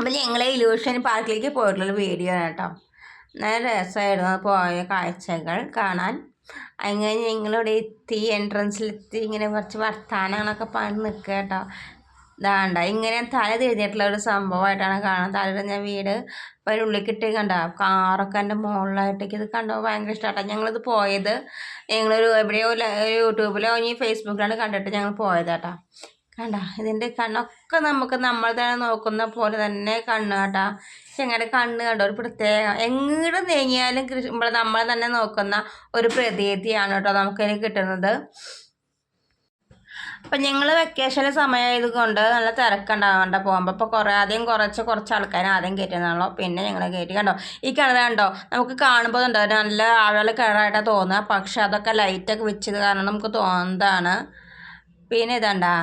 അപ്പം ഞങ്ങൾ ഇലൂഷൻ പാർക്കിലേക്ക് പോയിട്ടുള്ള വീഡിയോ ആണ് കേട്ടോ. നല്ല രസമായിരുന്നു. പോയ കാഴ്ചകൾ കാണാൻ. അങ്ങനെ ഞങ്ങളിവിടെ എത്തി. എൻട്രൻസിലെത്തി ഇങ്ങനെ കുറച്ച് വർത്തമാനങ്ങളൊക്കെ പറഞ്ഞ് നിൽക്കുക കേട്ടോ. ഇതാണ്ട. ഇങ്ങനെ തല തിരിഞ്ഞിട്ടുള്ള ഒരു സംഭവമായിട്ടാണ് കാണാൻ. തല ഞാൻ വീട് അപ്പോൾ അതിന്റെ കിട്ടിയത് കണ്ട? കാറൊക്കെ എന്റെ മുകളിലായിട്ടേക്ക് ഇത് കണ്ടപ്പോൾ ഭയങ്കര ഇഷ്ടമാട്ടോ ഞങ്ങളിത് പോയത്. ഞങ്ങളൊരു എവിടെയോ യൂട്യൂബിലോ ഇനി ഫേസ്ബുക്കിലാണ് കണ്ടിട്ട് ഞങ്ങൾ പോയതാട്ടോ കണ്ട ഇതിന്റെ കണ്ണൊക്കെ നമുക്ക് നമ്മൾ തന്നെ നോക്കുന്ന പോലെ തന്നെ കണ്ണ് കേട്ടാ ഞങ്ങളുടെ കണ്ണ് കണ്ടോ? ഒരു പ്രത്യേക എങ്ങോട്ട് നീങ്ങിയാലും കൃഷി നമ്മൾ തന്നെ നോക്കുന്ന ഒരു പ്രതീതിയാണ് കേട്ടോ നമുക്കതിന് കിട്ടുന്നത്. അപ്പം ഞങ്ങൾ വെക്കേഷന്റെ സമയമായത് കൊണ്ട് നല്ല തിരക്കുണ്ടാവണ്ട പോകുമ്പോൾ അപ്പോൾ കുറേ ആദ്യം കുറച്ച് കുറച്ച് ആൾക്കാർ ആദ്യം കയറ്റുന്നതാണല്ലോ പിന്നെ ഞങ്ങൾ കയറ്റി കണ്ടോ? ഈ കിണർ കണ്ടോ? നമുക്ക് കാണുമ്പോൾ ഉണ്ടോ നല്ല ആഴൽ കിണറായിട്ടാണ് തോന്നുക. പക്ഷെ അതൊക്കെ ലൈറ്റൊക്കെ വെച്ചത് കാരണം നമുക്ക് തോന്നുന്നതാണ് പിന്നെ ഇതണ്ടാ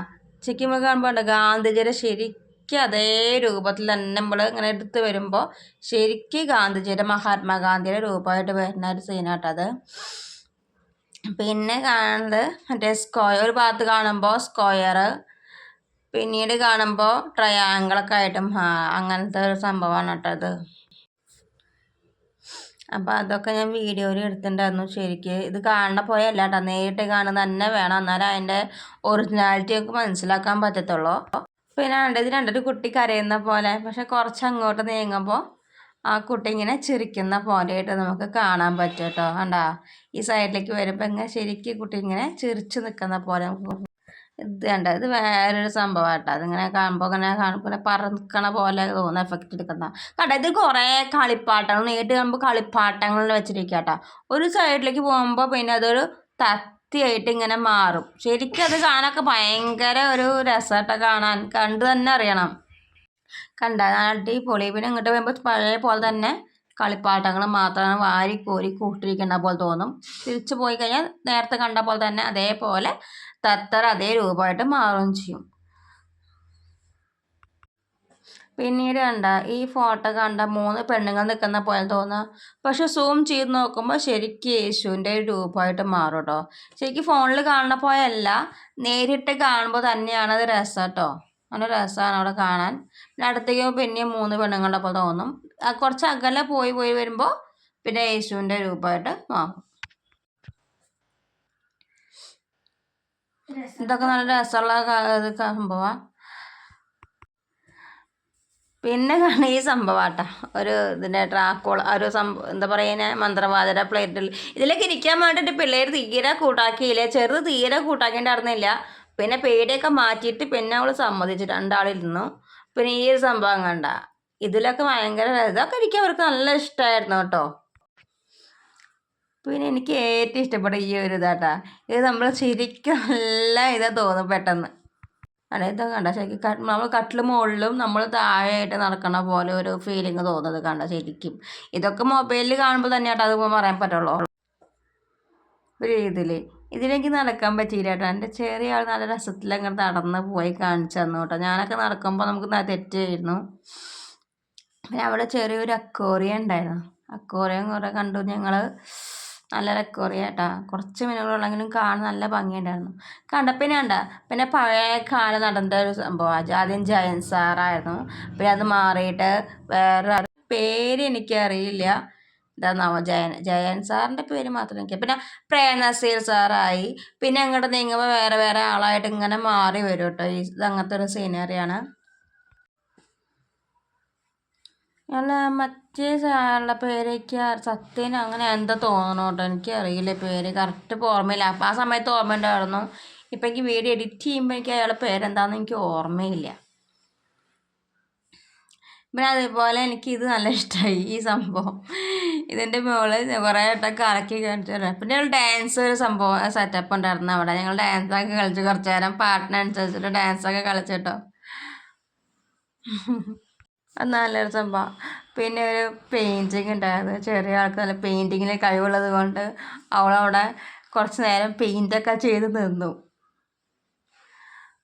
ചിക്കിമ കാണുമ്പോൾ ഉണ്ട് ഗാന്ധിജിയുടെ ശരിക്കും അതേ രൂപത്തിൽ തന്നെ നമ്മൾ ഇങ്ങനെ എടുത്ത് വരുമ്പോൾ ശരിക്കും ഗാന്ധിജിയുടെ മഹാത്മാഗാന്ധിയുടെ രൂപമായിട്ട് വരുന്ന ഒരു സീനാട്ടത് പിന്നെ കാണുന്നത് മറ്റേ സ്ക്വയർ ഒരു ഭാഗത്ത് കാണുമ്പോൾ സ്ക്വയർ പിന്നീട് കാണുമ്പോൾ ട്രയാങ്കിളൊക്കെ ആയിട്ടും അങ്ങനത്തെ ഒരു സംഭവമാണ് കേട്ടോ അത്. അപ്പോൾ അതൊക്കെ ഞാൻ വീഡിയോയിൽ എടുത്തിട്ടുണ്ടായിരുന്നു. ശരിക്ക് ഇത് കാണുന്ന പോയല്ല കേട്ടോ നേരിട്ട് കാണുന്ന തന്നെ വേണം. എന്നാലും അതിന്റെ ഒറിജിനാലിറ്റി ഒക്കെ മനസ്സിലാക്കാൻ പറ്റത്തുള്ളൂ. പിന്നെ ഇത് രണ്ടൊരു കുട്ടി കരയുന്ന പോലെ. പക്ഷെ കുറച്ച് അങ്ങോട്ട് നീങ്ങുമ്പോൾ ആ കുട്ടി ഇങ്ങനെ ചിരിക്കുന്ന പോലെയായിട്ട് നമുക്ക് കാണാൻ പറ്റും കേട്ടോ. കണ്ടാ? ഈ സൈഡിലേക്ക് വരുമ്പോൾ ഇങ്ങനെ ശരിക്കും കുട്ടി ഇങ്ങനെ ചിരിച്ചു നിൽക്കുന്ന പോലെ ഇത് വേണ്ട ഇത് വേറൊരു സംഭവം അതിങ്ങനെ കാണുമ്പോൾ ഇങ്ങനെ കാണുമ്പോൾ പറക്കണ പോലെ തോന്നുന്ന എഫക്റ്റ് എടുക്കുന്ന. കേട്ടോ ഇത് കുറേ കളിപ്പാട്ടങ്ങൾ നേരിട്ട് കാണുമ്പോൾ കളിപ്പാട്ടങ്ങളിൽ വെച്ചിരിക്കുക കേട്ടോ ഒരു സൈഡിലേക്ക് പോകുമ്പോൾ പിന്നെ അതൊരു തത്തിയായിട്ട് ഇങ്ങനെ മാറും. ശരിക്കും അത് കാണാനൊക്കെ ഭയങ്കര ഒരു രസമായിട്ടൊക്കെ കാണാൻ. കണ്ടു തന്നെ അറിയണം. കണ്ട? അടിപൊളി. പിന്നെ ഇങ്ങോട്ട് വരുമ്പോൾ പഴയ പോലെ തന്നെ കളിപ്പാട്ടങ്ങൾ മാത്രമാണ് വാരി കോരി കൂട്ടിരിക്കുന്ന പോലെ തോന്നും. തിരിച്ചു പോയി കഴിഞ്ഞാൽ നേരത്തെ കണ്ട പോലെ തന്നെ അതേപോലെ തത്തർ അതേ രൂപമായിട്ട് മാറുകയും ചെയ്യും. പിന്നീട് കണ്ട ഈ ഫോട്ടോ കണ്ട മൂന്ന് പെണ്ണുങ്ങൾ നിൽക്കുന്ന പോലെ തോന്നുക പക്ഷെ സൂം ചെയ്ത് നോക്കുമ്പോൾ ശരിക്കും യേശുവിന്റെ രൂപമായിട്ട് മാറും കേട്ടോ ശരിക്കും ഫോണിൽ കാണുന്ന പോയല്ല നേരിട്ട് കാണുമ്പോൾ തന്നെയാണ് അത് രസം കേട്ടോ നല്ല രസമാണ് അവിടെ കാണാൻ. പിന്നെ അടുത്തേക്ക് പിന്നെയും മൂന്ന് പെണ്ണുങ്ങളുടെ പോലെ തോന്നും. കുറച്ച് അകലെ പോയി പോയി വരുമ്പോൾ പിന്നെ യേശുവിന്റെ രൂപമായിട്ട് മാറും. ഇതൊക്കെ നല്ല രസമുള്ള സംഭവമാണ് പിന്നെ കാണുന്ന ഈ സംഭവമാട്ടാ ഒരു ഇതിന്റെ ട്രാക്കോൾ ഒരു സംഭവം എന്താ പറയുക മന്ത്രവാദര പ്ലേറ്റിൽ ഇതിലേക്ക് ഇരിക്കാൻ വേണ്ടിയിട്ട് പിള്ളേർ തീരെ കൂട്ടാക്കിയില്ല. ചെറുത് തീരെ കൂട്ടാക്കേണ്ടായിരുന്നില്ല പിന്നെ പേടിയൊക്കെ മാറ്റിയിട്ട് പിന്നെ അവൾ സമ്മതിച്ചു രണ്ടാളിരുന്നു പിന്നെ ഈ ഒരു സംഭവം കണ്ട. ഇതിലൊക്കെ ഭയങ്കര ഇതൊക്കെ ഇരിക്കാൻ അവർക്ക് നല്ല ഇഷ്ടമായിരുന്നു കേട്ടോ. പിന്നെ എനിക്ക് ഏറ്റവും ഇഷ്ടപ്പെട്ട ഈ ഒരു ഇതാട്ടാ. ഇത് നമ്മൾ ശരിക്കും നല്ല ഇതാ തോന്നും പെട്ടെന്ന്. അതെ ഇതൊക്കെ കണ്ട ശരിക്കും നമ്മൾ കട്ടിൽ മുകളിലും നമ്മൾ താഴെയായിട്ട് നടക്കണ പോലെ ഒരു ഫീലിംഗ് തോന്നുന്നത് കണ്ട ശരിക്കും. ഇതൊക്കെ മൊബൈലിൽ കാണുമ്പോൾ തന്നെയാട്ടോ അത് പറയാൻ പറ്റുള്ളൂ. ഒരു ഇതിൽ ഇതിലേക്ക് നടക്കാൻ പറ്റിയില്ല കേട്ടോ എന്റെ ചെറിയ ആൾ നല്ല രസത്തിൽ അങ്ങനെ നടന്ന് പോയി കാണിച്ചു തന്നു കേട്ടോ ഞാനൊക്കെ നടക്കുമ്പോൾ നമുക്ക് തെറ്റായിരുന്നു. പിന്നെ അവിടെ ചെറിയൊരു അക്കോറിയ ഉണ്ടായിരുന്നു. അക്കോറിയം കുറേ കണ്ടു ഞങ്ങൾ നല്ല അക്കോറിയ കേട്ടോ കുറച്ച് മീനുകളുള്ളെങ്കിലും കാണാൻ നല്ല ഭംഗിയുണ്ടായിരുന്നു. കണ്ടപ്പിന്നെ കണ്ട പിന്നെ പഴയ കാലം നടന്ന ഒരു സംഭവം. ആദ്യം ജയൻ സാറായിരുന്നു പിന്നെ അത് മാറിയിട്ട് വേറെ പേര് എനിക്കറിയില്ല. എന്താണെന്നാവോ ജയൻ ജയൻ സാറിന്റെ പേര് മാത്രം എനിക്ക് പിന്നെ പ്രേംനസീർ സാറായി പിന്നെ അങ്ങോട്ട് നീങ്ങുമ്പോൾ വേറെ വേറെ ആളായിട്ട് ഇങ്ങനെ മാറി വരും കേട്ടോ. ഈ ഇത് അങ്ങനത്തെ ഒരു സീനറിയാണ് അല്ല മറ്റേ സാറുടെ പേര് എനിക്ക് അങ്ങനെ എന്താ തോന്നണം കേട്ടോ എനിക്ക് അറിയില്ല പേര്. കറക്റ്റ് ഓർമ്മയില്ല. അപ്പം ആ സമയത്ത് ഓർമ്മ ഉണ്ടായിരുന്നു. ഇപ്പം എനിക്ക് വീഡിയോ എഡിറ്റ് ചെയ്യുമ്പോൾ എനിക്ക് അയാളുടെ പേരെന്താണെന്ന് എനിക്ക് ഓർമ്മയില്ല. പിന്നെ അതേപോലെ എനിക്ക് ഇത് നല്ല ഇഷ്ടമായി ഈ സംഭവം. ഇതിന്റെ മുകളിൽ കുറേ വട്ടം കറക്കി കാണിച്ചു പിന്നെ ഞങ്ങൾ ഡാൻസ് ഒരു സംഭവം സെറ്റപ്പ് ഉണ്ടായിരുന്നു അവിടെ. ഞങ്ങൾ ഡാൻസൊക്കെ കളിച്ച് കുറച്ച് നേരം പാട്ടിനനുസരിച്ചിട്ട് ഡാൻസൊക്കെ കളിച്ചിട്ടോ അത് നല്ലൊരു സംഭവം. പിന്നെ ഒരു പെയിന്റിങ് ഉണ്ടായിരുന്നു. ചെറിയ ആൾക്ക് നല്ല പെയിന്റിങ്ങിന് കഴിവുള്ളത് കൊണ്ട് അവളവിടെ കുറച്ച് നേരം പെയിന്റൊക്കെ ചെയ്ത് നിന്നു.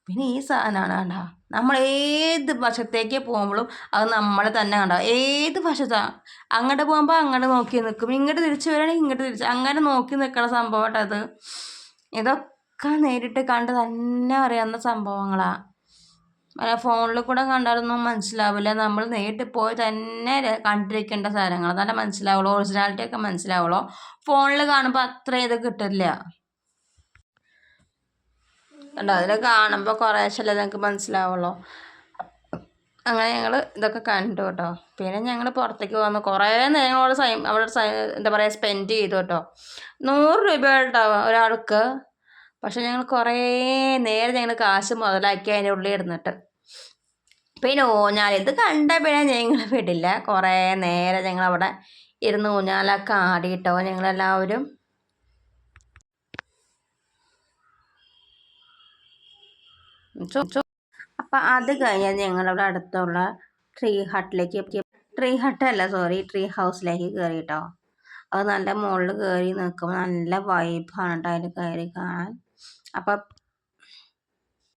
പിന്നെ ഈ സാധനമാണ് കണ്ട. നമ്മൾ ഏത് വശത്തേക്ക് പോകുമ്പോഴും അത് നമ്മൾ തന്നെ കണ്ട. ഏത് വശത്താണ് അങ്ങോട്ട് പോകുമ്പോൾ അങ്ങോട്ട് നോക്കി നിൽക്കും. ഇങ്ങോട്ട് തിരിച്ചു വരികയാണെങ്കിൽ ഇങ്ങോട്ട് തിരിച്ച്. അങ്ങനെ നോക്കി സംഭവമായിട്ട് അത് ഇതൊക്കെ നേരിട്ട് കണ്ട് തന്നെ അറിയാവുന്ന സംഭവങ്ങളാണ് ഫോണിൽ കൂടെ കണ്ടാലൊന്നും മനസ്സിലാവില്ല. നമ്മൾ നേരിട്ട് പോയി തന്നെ കണ്ടിരിക്കേണ്ട സാധനങ്ങൾ. എന്നാലേ മനസ്സിലാവുള്ളൂ ഒറിജിനാലിറ്റി ഒക്കെ മനസ്സിലാവുള്ളൂ. ഫോണിൽ കാണുമ്പോൾ അത്ര ഇത് കിട്ടില്ല. കണ്ടോ? അതിൽ കാണുമ്പോൾ കുറേശ്ശല്ലേ നിങ്ങൾക്ക് മനസ്സിലാവുള്ളൂ. അങ്ങനെ ഞങ്ങൾ ഇതൊക്കെ കണ്ടു കേട്ടോ. പിന്നെ ഞങ്ങൾ പുറത്തേക്ക് വന്നു കുറേ നേരം അവിടെ സൈ അവിടെ എന്താ പറയുക സ്പെൻഡ് ചെയ്തു കേട്ടോ. നൂറ് രൂപ ഒരാൾക്ക്? പക്ഷെ ഞങ്ങൾ കുറേ നേരം ഞങ്ങൾ കാശ് മുതലാക്കി അതിന്റെ ഉള്ളിൽ ഇരുന്നിട്ട്. പിന്നെ ഊഞ്ഞാൽ ഇത് കണ്ട പിന്നെ ഞങ്ങൾ വിടില്ല. കുറേ നേരം ഞങ്ങളവിടെ ഇരുന്ന് ഊഞ്ഞാലൊക്കെ ആടിയിട്ടോ ഞങ്ങളെല്ലാവരും. അപ്പം അത് കഴിഞ്ഞാൽ ഞങ്ങളവിടെ അടുത്തുള്ള ട്രീ ഹട്ടിലേക്ക് ട്രീ ഹട്ടല്ല സോറി ട്രീ ഹൗസിലേക്ക് കയറി കേട്ടോ അത് നല്ല മുകളിൽ കയറി നിൽക്കുമ്പോൾ നല്ല വൈബാണ് കേട്ടോ അതിൽ കയറി കാണാൻ. അപ്പം